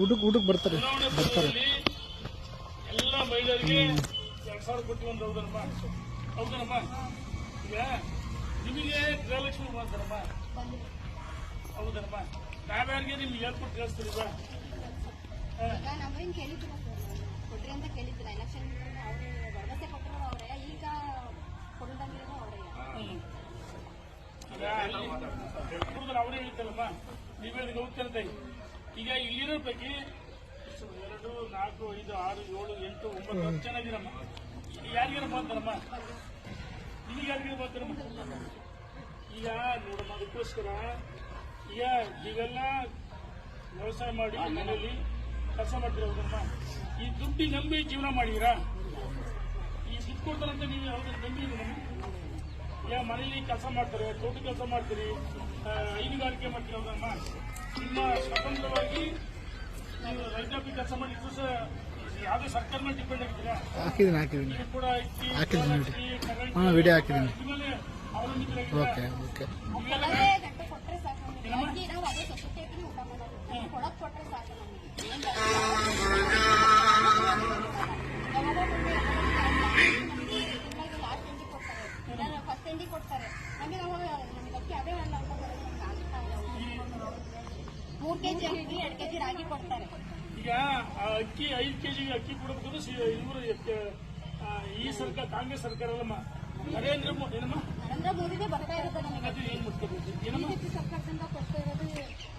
ಊಟಕ್ಕೆ ಊಟಕ್ಕೆ ಬರ್ತಾರೆ. ಚುನಾವಣೆ ಬರ್ತಾರೆ. ಎಲ್ಲ ಮಹಿಳೆಯರಿಗೆ ಎರಡು ಸಾವಿರ ಕೊಟ್ಟು ಒಂದು ಹೌದನಮ್ಮ ಹೌದನಮ್ಮ ಈಗ ನಿಮಗೆ ಗೃಹಲಕ್ಷ್ಮಿ ಮಾಡ್ತಾರಮ್ಮ ಹೌದನಪ್ಪ ನಾವ್ಯಾರಿಗೆ ನಿಮ್ಗೆ ಹೇಳ್ಕೊಟ್ಟು ಕಳಿಸ್ತೀರಿ ಬಾ ನಾವೇನ್ ಕೊಡ್ರಿ ಅಂತ ಕೇಳಿದ್ದಿಲ್ಲ ಎಲೆಕ್ಷನ್ ಅವ್ರೆ ಭರವಸೆ ಕೊಟ್ಟರು ಅವ್ರೆ. ಈಗ ಕೊಡದಂಗಿರೋದು ಅವ್ರೆ. ಅವರೇ ಹೇಳ್ತಾರಮ್ಮ ನೀವೇ ಅದಕ್ಕೆ ಹೋಗ್ತಿರ್ತ ಈಗ ಇಲ್ಲಿರೋ ಬಗ್ಗೆ? ಎರಡು, ನಾಲ್ಕು, ಐದು, ಆರು, ಏಳು, ಎಂಟು, ಒಂಬತ್ತು, ಹತ್ತು ಜನ ಇದೀರಮ್ಮ. ಯಾರಿಗಾರ ಬಂತಾರಮ್ಮ ನಿಮಗೆ ಯಾರಿಗಾರ ಬಂತಾರಮ್ಮ ಈಗ ನೋಡಮ್ಮ, ಅದಕ್ಕೋಸ್ಕರ ಈಗ ಈಗೆಲ್ಲ ವ್ಯವಸಾಯ ಮಾಡಿ ಮನೆಯಲ್ಲಿ ಕೆಲಸ ಮಾಡ್ತಿರೋದಮ್ಮ ಈ ದುಡ್ಡಿ ನಂಬಿ ಜೀವನ ಮಾಡಿದೀರಾ? ಈ ದುಡ್ಡು ಕೊಡ್ತಾರಂತ ನೀವು ಯಾವ್ದು ನಂಬಿ ಈಗ ಮನೆಯಲ್ಲಿ ಕೆಲಸ ಮಾಡ್ತಾರೆ ದೊಡ್ಡ ಕೆಲಸ ಮಾಡ್ತೀರಿ ಹೈನುಗಾರಿಕೆ ಮಾಡ್ತಿರೋದನ್ನ ಹೌದಮ್ಮ ನಿಮ್ಮ ಸ್ವತಂತ್ರವಾಗಿ ನೀವು ರೈತಾಪಿ ಕೆಲಸ ಮಾಡಿ ಇದು ಸಹ ಯಾವುದೇ ಸರ್ಕಾರ ಮೇಲೆ ಡಿಪೆಂಡ್ ಆಗಿದ್ದೀರಾ ಹಾಕಿದ್ದೀನಿ ಹಾಕಿದ್ದೀನಿ. ನೀವು ಕೂಡ ಹಾಕಿದ್ದೀನಿ ನೋಡಿ ಕರೆಂಟ್ ಹಾಂ ವಿಡಿಯೋ ಹಾಕಿದ್ದೀನಿ. ಅವಲಂಬಿತರಾಗಿದ್ದೀರಾ? Okay okay. ಗಂಟೆ ಕೊಟ್ರೆ ಸಾಕು. ನಮಗೆ ಅಕ್ಕಿ ನಾವು ಅದೇ ಸೊಸೈಟಿ ಊಟ ಮಾಡೋದು. ನಮ್ಗೆ ಕೊಡೋದ್ ಕೊಟ್ರೆ ಮೂರ್ ಕೆಜಿ ಅಕ್ಕಿ ಎರಡ್ ಕೆಜಿ ರಾಗಿ ಕೊಡ್ತಾರೆ. ಈಗ ಅಕ್ಕಿ ಐದು ಕೆಜಿ ಅಕ್ಕಿ ಕೊಡಬಹುದು ಇವರು ಈ ಸರ್ಕಾರ ಕಾಂಗ್ರೆಸ್ ಸರ್ಕಾರ ಅಲ್ಲಮ್ಮ ನರೇಂದ್ರ ಮೋದಿ ಏನಮ್ಮ? ನರೇಂದ್ರ ಮೋದಿನೇ ಬರ್ತಾ ಇರುತ್ತೆ ನಮಗೆ. ಅದು ಏನ್ ಬಿಜೆಪಿ ಸರ್ಕಾರದಿಂದ ಕೊಡ್ತಾ ಇರೋದು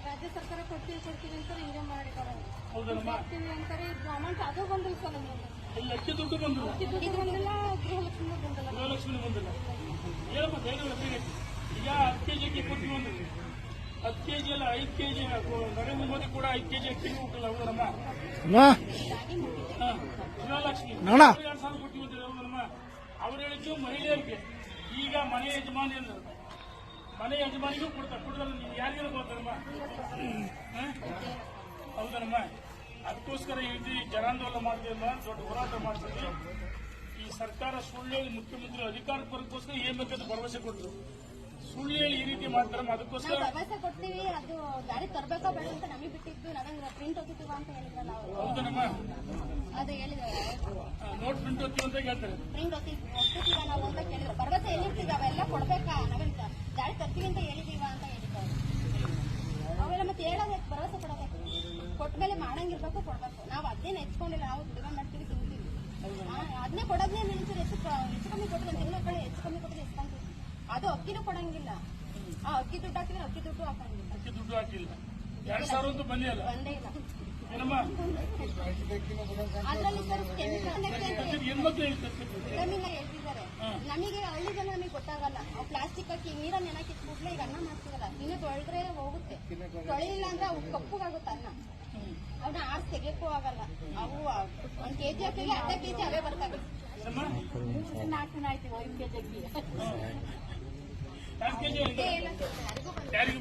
ರಾಜ್ಯ ಸರ್ಕಾರ ಕೊಡ್ತೀವಿ ಕೊಡ್ತೀವಿ ಅಂತಾರೆ ಹಿಂಗೆ ಮಾಡಿದ್ದಾರೆ. ಹೌದಲ್ಲಮ್ಮ? ಕೊಡ್ತೀವಿ ಅಂತಾರೆ ಅಮೌಂಟ್ ಅದು ಬಂದಿಲ್ಲ ಸರ್ ನಮಗೆ. ಇಲ್ಲಿ ಅಕ್ಕಿ ದುಡ್ಡು ಬಂದ್ರು ಇದು ಬಂದಿಲ್ಲ ಗೃಹಲಕ್ಷ್ಮಿ ಬಂದಿಲ್ಲ. ಗೃಹಲಕ್ಷ್ಮಿ ಬಂದಿಲ್ಲ. ಏನಪ್ಪ ಧೈರ್ಯ ಈಗ ಹತ್ತು ಕೆಜಿ ಅಕ್ಕಿ ಕೊಡ್ತೀವಿ ಅಂದ್ರೆ. ಹತ್ತು ಅಲ್ಲ ಐದು ನರೇಂದ್ರ ಮೋದಿ ಕೂಡ ಐದು ಹೋಗಲ್ಲ ಗೃಹಲಕ್ಷ್ಮಿ. ಎರಡ್ ಸಾವಿರ ಕೊಡ್ತೀವಿ ಅಂತ ಅವ್ರು ಹೇಳಿದ್ದು ಮಹಿಳೆಯರಿಗೆ. ಈಗ ಮನೆ ಯಜಮಾನಿ ಅಂದ್ರೆ. ಮನೆ ಯಜಮಾನಿಗೂ ಕೊಡ್ತಾರೆ ನೀವು ಯಾರಿಗಾರ ಹೌದನಮ್ಮ ಅದಕ್ಕೋಸ್ಕರ ಜನಾಂದೋಲನ ಮಾಡ್ತೀವಲ್ಲ ದೊಡ್ಡ ಹೋರಾಟ ಮಾಡ್ತೀವಿ ಈ ಸರ್ಕಾರ ಸುಳ್ಳು ಮುಖ್ಯಮಂತ್ರಿ ಅಧಿಕಾರ ಬರೋಕ್ಕೋಸ್ಕರ ಏನ್ ಬೇಕಂತ ಭರವಸೆ ಕೊಟ್ಟರು ಸುಳ್ಳು ಹೇಳಿ ಈ ರೀತಿ ಮಾಡ್ತಾರೆ ಅದಕ್ಕೋಸ್ಕರ ಭರವಸೆ ಕೊಡ್ತೀವಿ ಅದು ಗಾಡಿ ತರ್ಬೇಕಾ ಬೇಡ ಅಂತ ನಮಗೆ ಬಿಟ್ಟಿದ್ದು ನಾವೇ ಪ್ರಿಂಟ್ ಹೋಗ್ತೀವ ಅಂತ ಹೇಳಿದ್ರಲ್ಲ ನಾವು ಹೌದನಮ್ಮ ಅದು ಹೇಳಿದ್ದಾರೆ ನೋಟ್ ಪ್ರಿಂಟ್ ಹೋಗ್ತೀವಿ ಅಂತ ಹೇಳ್ತಾರೆ. ಪ್ರಿಂಟ್ ಹೋಗ್ತೀವ ನಾವು ಅಂತ ಕೇಳಿದ್ರು. ಭರವಸೆ ಎಲ್ಲಿರ್ತೀವಿ ಅವೆಲ್ಲ ಕೊಡ್ಬೇಕಾ? ನಾವೇ ಗಾಡಿ ತರ್ತೀವಿ ಅಂತ ಹೇಳಿದೀವ ಅಂತ ಹೇಳಿದ್ದಾರೆ ಅವೆಲ್ಲ ಮತ್ತೆ ಹೇಳೋದು ಭರವಸೆ ಕೊಡಬೇಕು ಕೊಟ್ಟ ಮೇಲೆ ಮಾಡಂಗಿರ್ಬೇಕು ಕೊಡ್ಬೇಕು. ನಾವು ಅದನ್ನೇ ನೆಚ್ಕೊಂಡಿಲ್ಲ ನಾವು ದುಡಿಮೆ ಮಾಡ್ತೀವಿ ತಿಂತೀವಿ. ಅದನ್ನೇ ಕೊಡೋದನ್ನೇ ನಿಲ್ಸಿದ್ರೆ ಹೆಚ್ಚು ಹೆಚ್ಚು ಕಮ್ಮಿ ಕೊಟ್ಟರೆ ತಿಂಗಳ ಕಡೆ ಹೆಚ್ಚು ಕಮ್ಮಿ ಕೊಟ್ಟರೆ ಅದು ಅಕ್ಕಿನೂ ಕೊಡಂಗಿಲ್ಲ ಆ ಅಕ್ಕಿ ದುಡ್ಡು ಹಾಕಿದ್ರೆ ಅಕ್ಕಿ ದುಡ್ಡು ಹಾಕಂಗಿಲ್ಲ ಅಕ್ಕಿ ದುಡ್ಡು ಹಾಕಿಲ್ಲ ಎರಡ್ ಸಾವಿರ ಅಂತೂ ಬಂದೇ ಇಲ್ಲ ಬಂದೇ ಇಲ್ಲ ಏನಮ್ಮ ಅದ್ರಲ್ಲಿ ಸರ್ ಕೆಮಿಕಲ್ ಅಂತ ಹೆಣ್ಮಕ್ಳು ಹೇಳ್ತಾರೆ ವಿಟಮಿನ್ ಹೇಳ್ತಿದ್ದಾರೆ ನಮಗೆ ಹಳ್ಳಿ ಜನ ನಮಗೆ ಗೊತ್ತಾಗಲ್ಲ ಆ ಪ್ಲಾಸ್ಟಿಕ್ ಹಾಕಿ ನೀರನ್ನ ನೆನಕಿ ಕೂಡಲೇ ಈಗ ಅನ್ನ ಮಾಡ್ತಿರಲ್ಲ ಇನ್ನು ತೊಳೆದ್ರೆ ಹೋಗುತ್ತೆ ತೊಳೆಯಿಲ್ಲ ಅಂದ್ರೆ ಅವು ಕಪ್ಪುಗಾಗುತ್ತೆ ಅನ್ನ ಅವನ್ನ ಆರ್ಸ್ ತೆಗಿಯಕ್ಕೂ ಆಗಲ್ಲ ಅವು ಒಂದ್ ಕೆಜಿ ಹಾಕಿದ್ರೆ ಅರ್ಧ ಕೆಜಿ ಅವೇ ಬರ್ತವೆ ನಾಲ್ಕು ದಿನ ಆಯ್ತು ಕೆ ಕೆಜಿ ಯಾರಿಗೂ